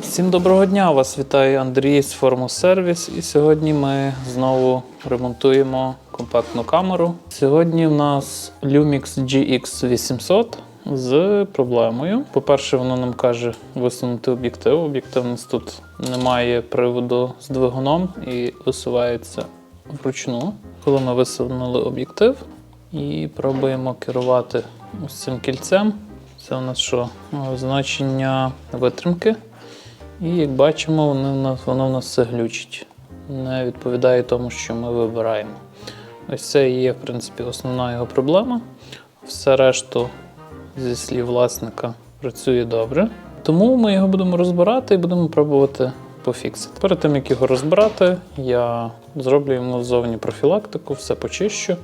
Всім доброго дня! Вас вітає Андрій з Форму Сервіс. І сьогодні ми знову ремонтуємо компактну камеру. Сьогодні в нас Lumix GX800 з проблемою. По-перше, воно нам каже висунути об'єктив. Об'єктив у нас тут немає приводу з двигуном і висувається вручну. Коли ми висунули об'єктив і пробуємо керувати ось цим кільцем. Це у нас що? Е, Значення витримки. І як бачимо, вони в нас, воно в нас все глючить. Не відповідає тому, що ми вибираємо. Ось це і є, в принципі, основна його проблема. Все решту, зі слів власника, працює добре. Тому ми його будемо розбирати і будемо пробувати пофіксити. Перед тим, як його розбирати, я зроблю йому ззовні профілактику, все почищу,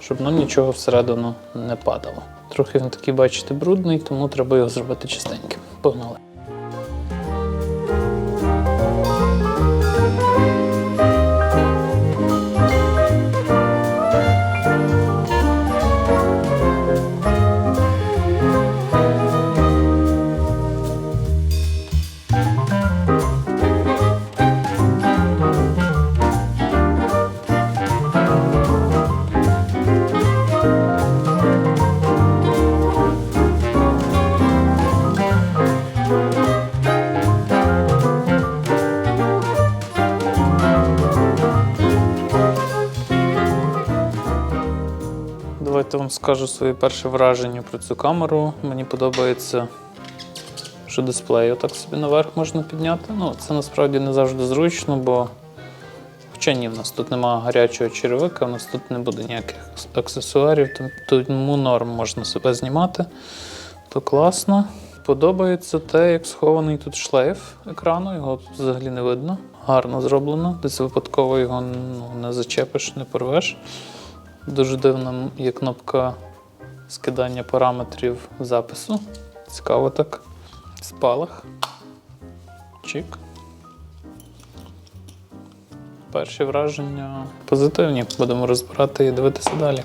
щоб нам нічого всередину не падало. Трохи він такий, бачите, брудний, тому треба його зробити чистеньким. Погнали! Давайте вам скажу свої перші враження про цю камеру. Мені подобається, що дисплей отак собі наверх можна підняти. Ну, це насправді не завжди зручно, бо хоча ні, в нас тут немає гарячого черевика, в нас тут не буде ніяких аксесуарів, тому- норм можна себе знімати. То класно. Подобається те, як схований тут шлейф екрану, його взагалі не видно. Гарно зроблено. Десь випадково його ну, не зачепиш, не порвеш. Дуже дивна є кнопка скидання параметрів запису. Цікаво так. Спалах. Чик. Перші враження позитивні. Будемо розбирати і дивитися далі.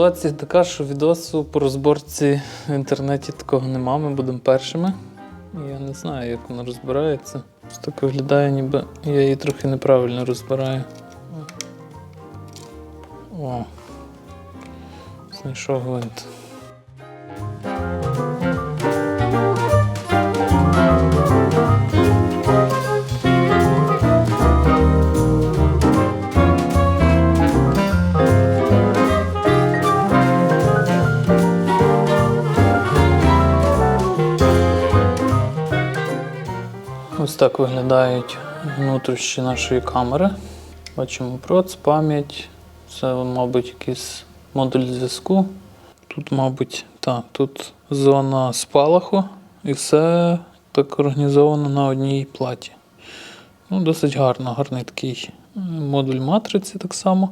Ситуація така, що відосу по розборці в інтернеті такого нема, ми будемо першими. Я не знаю, як вона розбирається. Ось так виглядає, ніби я її трохи неправильно розбираю. О. Знайшов гвинт. Так виглядають внутрішні нашої камери. Бачимо проц, пам'ять. Це, мабуть, якийсь модуль зв'язку. Тут, мабуть, так, тут зона спалаху і все так організовано на одній платі. Ну, досить гарно, гарний такий модуль матриці так само.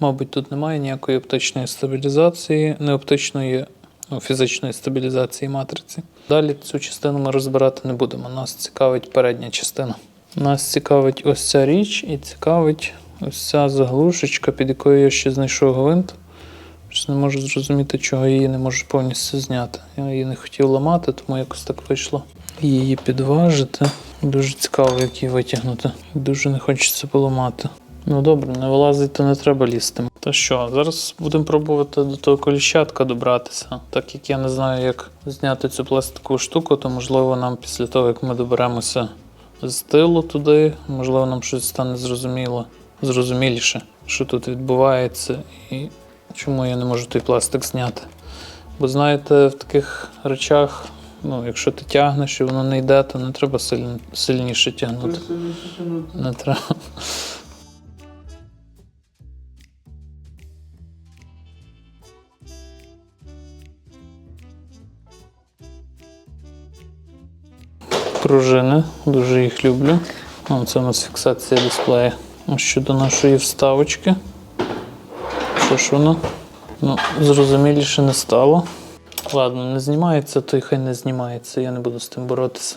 Мабуть, тут немає ніякої оптичної стабілізації, не оптичної, ну, фізичної стабілізації матриці. Далі цю частину ми розбирати не будемо. Нас цікавить передня частина. Нас цікавить ось ця річ і цікавить ось ця заглушечка, під якою я ще знайшов гвинт. Щось не можу зрозуміти, чого її не можу повністю зняти. Я її не хотів ламати, тому якось так вийшло. Її підважити. Дуже цікаво, як її витягнути. Дуже не хочеться поламати. Ну добре, не вилазить, то не треба лізти. То що, зараз будемо пробувати до того коліщатка добратися. Так як я не знаю, як зняти цю пластикову штуку, то можливо нам після того, як ми доберемося з тилу туди, можливо, нам щось стане зрозуміло, зрозуміліше, що тут відбувається і чому я не можу той пластик зняти. Бо знаєте, в таких речах Ну, якщо ти тягнеш і воно не йде, то не треба сильно, сильніше тягнути. Не треба. Дуже їх люблю. О, це у нас фіксація дисплея. Щодо нашої вставочки. Що ж воно? Ну, зрозуміліше не стало. Ладно, не знімається, то й хай не знімається, я не буду з тим боротися.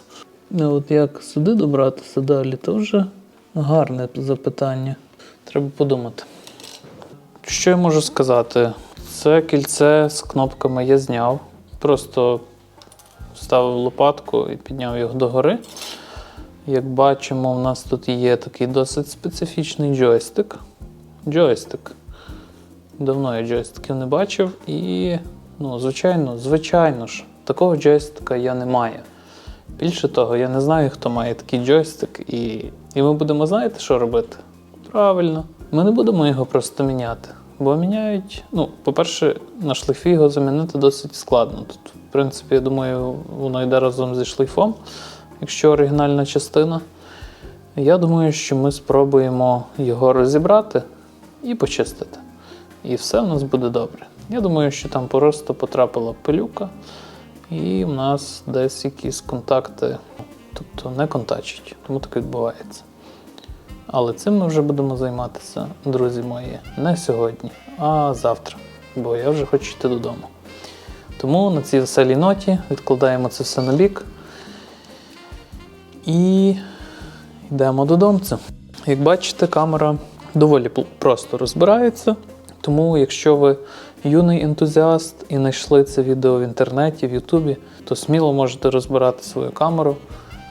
Ну от як сюди добратися далі, то вже гарне запитання. Треба подумати. Що я можу сказати? Це кільце з кнопками я зняв. Просто вставив лопатку і підняв його догори. Як бачимо, у нас тут є такий досить специфічний джойстик. Джойстик. Давно я джойстиків не бачив і, ну, звичайно, звичайно ж, такого джойстика я не маю. Більше того, я не знаю, хто має такий джойстик, і, і ми будемо знаєте, що робити? Правильно, ми не будемо його просто міняти. Бо міняють, ну, по-перше, на шлейфі його замінити досить складно. Тут, в принципі, я думаю, воно йде разом зі шлейфом, якщо оригінальна частина. Я думаю, що ми спробуємо його розібрати і почистити. І все в нас буде добре. Я думаю, що там просто потрапила пилюка, і в нас десь якісь контакти, тобто не контачить, тому так відбувається. Але цим ми вже будемо займатися, друзі мої, не сьогодні, а завтра, бо я вже хочу йти додому. Тому на цій веселій ноті відкладаємо це все на бік і йдемо додому. Як бачите, камера доволі просто розбирається. Тому, якщо ви юний ентузіаст і знайшли це відео в інтернеті, в Ютубі, то сміло можете розбирати свою камеру,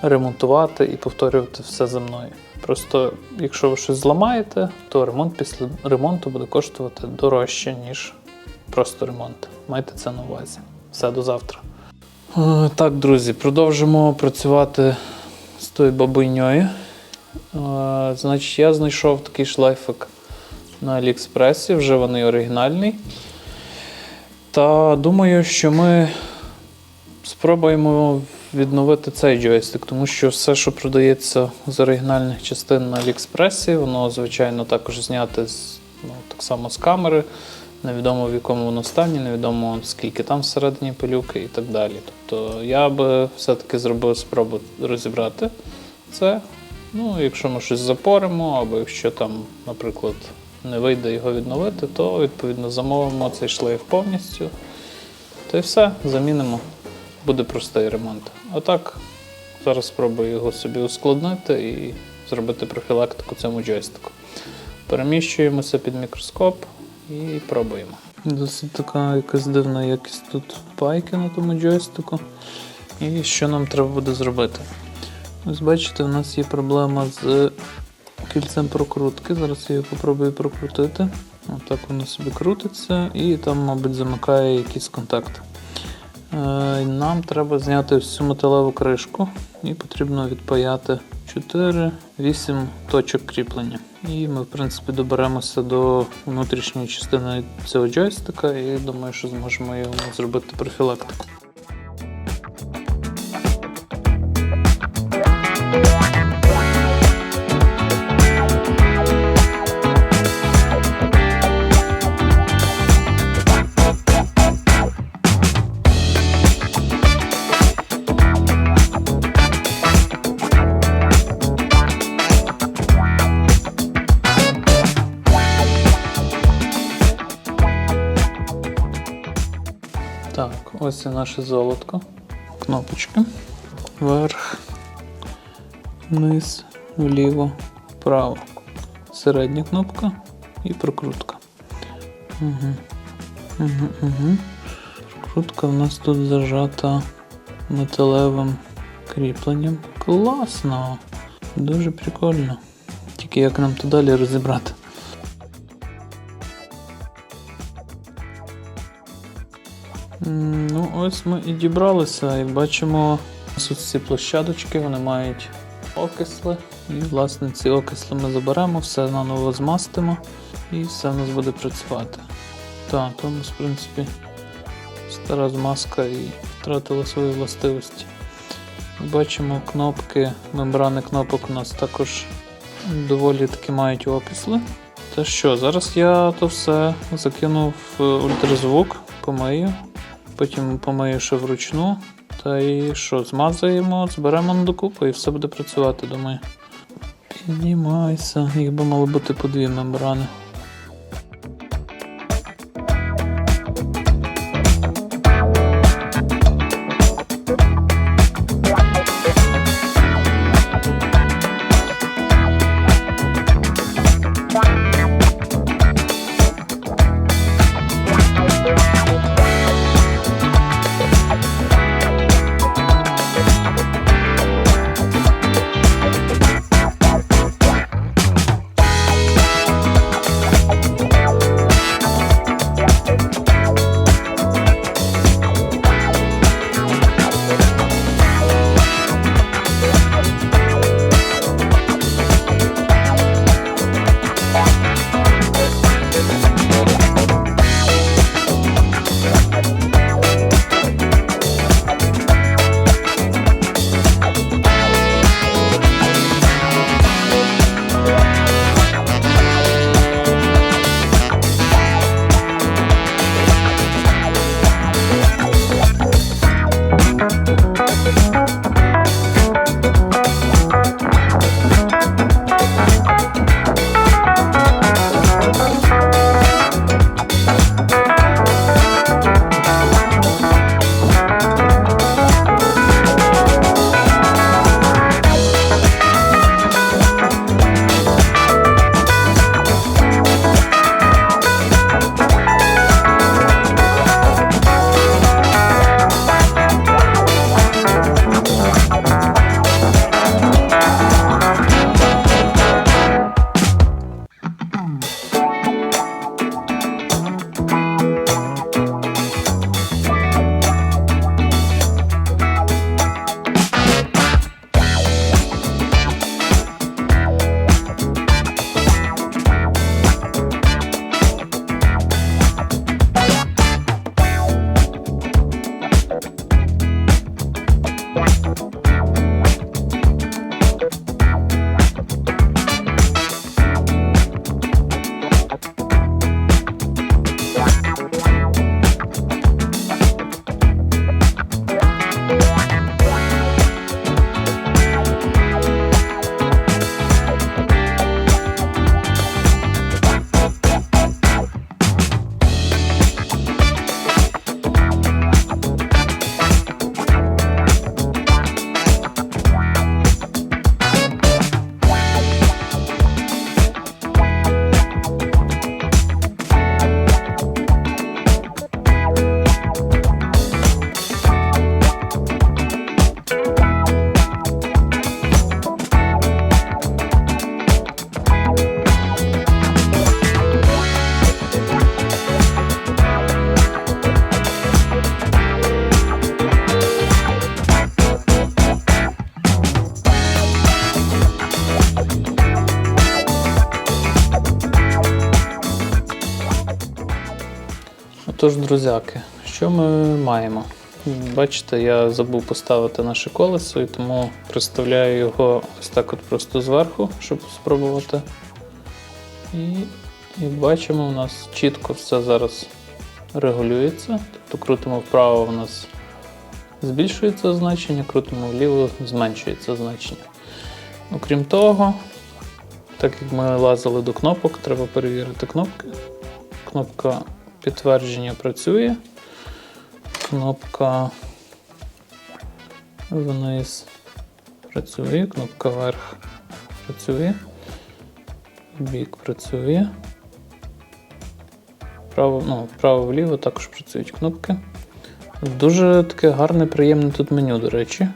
ремонтувати і повторювати все за мною. Просто, якщо ви щось зламаєте, то ремонт після ремонту буде коштувати дорожче, ніж просто ремонт. Майте це на увазі. Все до завтра. Е, Так, друзі, продовжимо працювати тою бабуйньою. Значить, я знайшов такий шлейфик на Аліекспресі, вже вони оригінальний. Та думаю, що ми спробуємо відновити цей джойстик, тому що все, що продається з оригінальних частин на Аліекспресі, воно, звичайно, також зняте з, ну, так само з камери. Невідомо в якому воно стані, невідомо скільки там всередині пилюки і так далі. Тобто я би все-таки зробив спробу розібрати це. Ну, якщо ми щось запоримо, або якщо там, наприклад, не вийде його відновити, то відповідно замовимо цей шлейф повністю. Та й все, замінимо. Буде простий ремонт. А так, зараз спробую його собі ускладнити і зробити профілактику цьому джойстику. Переміщуємося під мікроскоп і пробуємо. Досить така якась дивна якість тут пайки на тому джойстику. І що нам треба буде зробити? Ось бачите, у нас є проблема з кільцем прокрутки. Зараз я його попробую прокрутити. Отак воно собі крутиться і там, мабуть, замикає якісь контакти. Е, Нам треба зняти всю металеву кришку і потрібно відпаяти 4-8 точок кріплення. І ми, в принципі, доберемося до внутрішньої частини цього джойстика і думаю, що зможемо його зробити профілактику. І наше золотко. Кнопочки. Вверх, вниз, вліво, вправо. Середня кнопка і прокрутка. Угу. Угу, угу. Прокрутка у нас тут зажата металевим кріпленням. Класно! Дуже прикольно. Тільки як нам то далі розібрати. Ось ми і дібралися, як бачимо, ось ці площадочки вони мають окисли. І, власне, ці окисли ми заберемо, все наново змастимо і все в нас буде працювати. Так, то у нас, в принципі, стара змазка і втратила свої властивості. Бачимо кнопки, мембрани кнопок у нас також доволі таки мають окисли. Та що, зараз я то все закину в ультразвук, помию, потім помию ще вручну. Та і що, змазаємо, зберемо на докупу і все буде працювати, думаю. Піднімайся, їх би мало бути по дві мембрани. Отож, друзяки, що ми маємо? Бачите, я забув поставити наше колесо, і тому приставляю його ось так от просто зверху, щоб спробувати. І як бачимо, у нас чітко все зараз регулюється. Тобто крутимо вправо, у нас збільшується значення, крутимо вліво, зменшується значення. Окрім того, так як ми лазили до кнопок, треба перевірити кнопки. Кнопка підтвердження працює. Кнопка вниз працює, кнопка вверх працює, бік працює. Право, ну, вправо-вліво також працюють кнопки. Дуже таке гарне, приємне тут меню, до речі.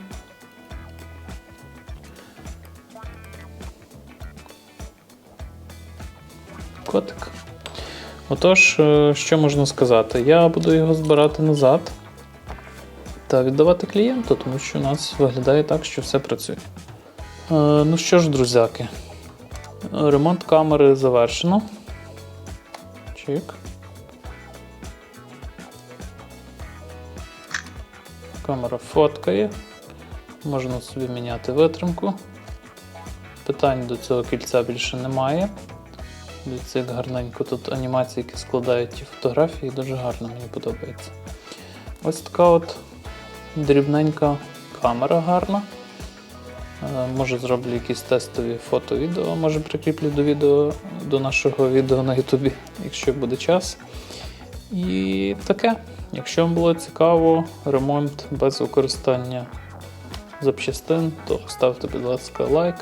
Отож, е, що можна сказати? Я буду його збирати назад та віддавати клієнту, тому що у нас виглядає так, що все працює. Е, Ну що ж, друзяки, ремонт камери завершено. Чик. Камера фоткає. Можна собі міняти витримку. Питань до цього кільця більше немає. Дивіться, гарненько тут анімації, які складають ті фотографії, дуже гарно мені подобається. Ось така от дрібненька камера гарна. Е, Може зроблю якісь тестові фото-відео, може прикріплю до відео до нашого відео на Ютубі, якщо буде час. І таке. Якщо вам було цікаво, ремонт без використання запчастин, то ставте, будь ласка, лайк.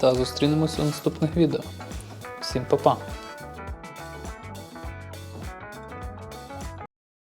Та зустрінемося у наступних відео. Всім па-па!